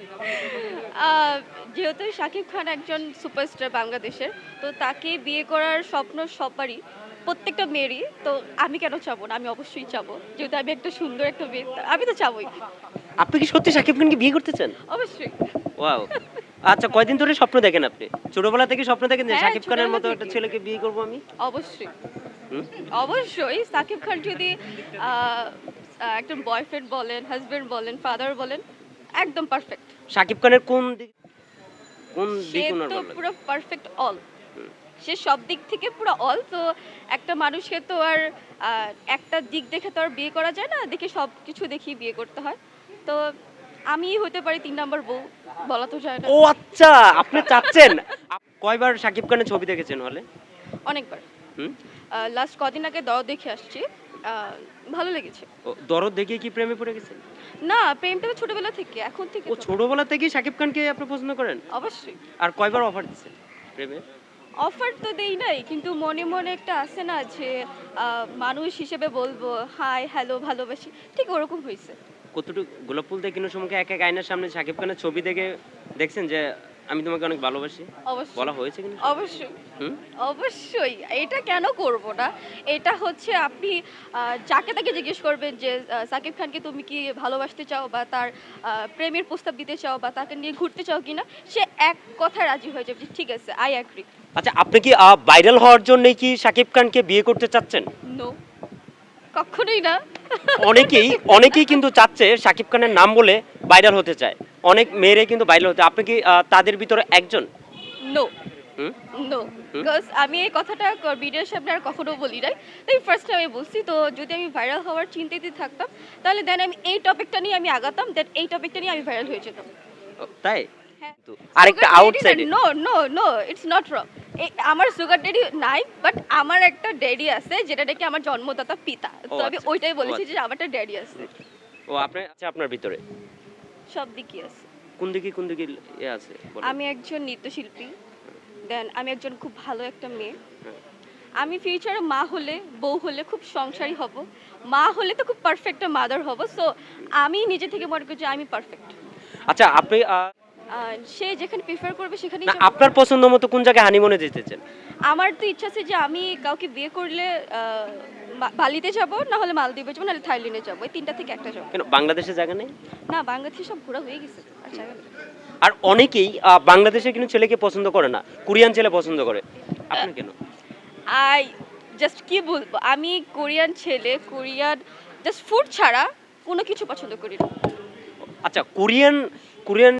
আহ, যেহেতু শাকিব খান একজন সুপারস্টার বাংলাদেশের তো তাকে বিয়ে করার স্বপ্ন সবারই প্রত্যেকটা মেয়েরই। তো আমি কেন চাবো না? আমি অবশ্যই চাবো। যেহেতু আমি একটা সুন্দর একটা মেয়ে আমি তো চাবোই। আপনি কি সত্যি শাকিব খানকে বিয়ে করতে চান? অবশ্যই। ওয়াও। আচ্ছা কয়দিন ধরে স্বপ্ন দেখেন আপনি? ছোটবেলা থেকে স্বপ্ন দেখেন যে হ্যাঁ, শাকিব খানের মতো একটা ছেলেকে বিয়ে করব আমি? অবশ্যই। অবশ্যই। সাকিব খান যদি একজন বয়ফ্রেন্ড বলেন হাজবেন্ড বলেন ফাদার বলেন একদম পারফেক্ট শাকিব খানের কোন দিক কোন সে দিক ওনার তো ভালো লাগে? পুরো পারফেক্ট অল সে সব দিক থেকে পুরো অল তো একটা মানুষকে তো আর আহ, একটা দিক দেখে তো আর বিয়ে করা যায় না দেখে সব কিছু দেখি বিয়ে করতে হয়। তো আমি হতে পারি তিন নম্বর বউ বলা তো যায় না। ও আচ্ছা আপনি চাচ্ছেন? আপ- কয়বার শাকিব খানের ছবি দেখেছেন হলে অনেকবার। হুম? লাস্ট কদিন আগে দর দেখে আসছি। ভালো লেগেছে। দরদ দেখে কি প্রেমে পড়ে গেছেন না প্রেমটা তো ছোটবেলা থেকে এখন থেকে ও ছোটবেলা থেকেই শাকিব খানকে আপনি পছন্দ করেন? অবশ্যই। আর কয়বার অফার দিচ্ছেন প্রেমে? অফার তো দেই নাই কিন্তু মনে মনে একটা আছে না যে মানুষ হিসেবে বলব হাই হ্যালো ভালোবাসি। ঠিক ওরকম হয়েছে কতটুকু গোলাপ ফুল দেখে সময় এক এক আয়নার সামনে শাকিব খানের ছবি দেখে দেখছেন যে আমি তোমাকে অনেক ভালোবাসি। অবশ্যই। বলা হয়েছে কিন্তু অবশ্যই। হুম? অবশ্যই। এটা কেন করব না? এটা হচ্ছে আপনি আহ, যাকে তাকে জিজ্ঞেস করবেন যে আহ, সাকিব খানকে তুমি কি ভালোবাসতে চাও বা তার আহ, প্রেমের প্রস্তাব দিতে চাও বা তাকে নিয়ে ঘুরতে চাও কিনা সে এক কথা রাজি হয়ে যাবে যে, ঠিক আছে আই অ্যাগ্রি আচ্ছা আপনি কি ভাইরাল হওয়ার জন্য কি শাকিব খানকে বিয়ে করতে চাচ্ছেন? নো কখনোই না। অনেকেই অনেকেই কিন্তু চাচ্ছে শাকিব খানের নাম বলে ভাইরাল হতে চায়। অনেক মেয়েরাই কিন্তু ভাইরাল হতে আপনি কি তাদের ভিতরে একজন? নো নো বিকজ আমি এই কথাটা ভিডিওর সামনে আর কখনো বলি নাই। তাই ফার্স্ট আমি বলছি তো যদি আমি ভাইরাল হওয়ার চিন্তিত থাকতাম তাহলে দেন আমি এই টপিকটা নিয়ে আমি আগাতাম দেন এই টপিকটা নিয়ে আমি ভাইরাল হয়ে যেতাম। তাই? হ্যাঁ। আরেকটা আউটসাইডে no no no it's not wrong আমার সুগার ড্যাডি নাই বাট আমার একটা ড্যাডি আছে যেটা নাকি আমার জন্মদাতা পিতা। তো আমি আচ্ছা, ওইটাই বলেছি আচ্ছা। যে আমার একটা ড্যাডি আছে। ও আপনার আচ্ছা আপনার ভিতরে। সব দিকই আছে। কোন দিকে কোন দিকে এ আছে বলেন। আমি একজন নৃত্যশিল্পী দেন আমি একজন খুব ভালো একটা মেয়ে। হ্যাঁ। আমি ফিউচারে মা হলে বউ হলে খুব সংসারী হব। মা হলে তো খুব পারফেক্ট মাদার হব সো আমি নিজে থেকে মনে করি যে আমি পারফেক্ট আচ্ছা আপনি আহ, সে যেখানে প্রিফার করবে সেখানেই না আপনার পছন্দ মতো কোন জায়গায় হানিমুনে যেতে চান? আমার তো ইচ্ছা আছে যে আমি কাউকে বিয়ে করলে বালিতে যাব না হলে মালদ্বীপে যাব নাহলে থাইল্যান্ডে যাব এই তিনটা থেকে একটা যাব। কেন বাংলাদেশে জায়গা নেই? না বাংলাদেশে সব ঘোরা হয়ে গেছে আর অনেকেই আহ, বাংলাদেশে কিন্তু ছেলেকে পছন্দ করে না কোরিয়ান ছেলে পছন্দ করে। আপনি কেন? আই জাস্ট কি বলব আমি কোরিয়ান ছেলে কোরিয়ান জাস্ট ফুড ছাড়া কোনো কিছু পছন্দ করি না। আচ্ছা কোরিয়ান কোরিয়ান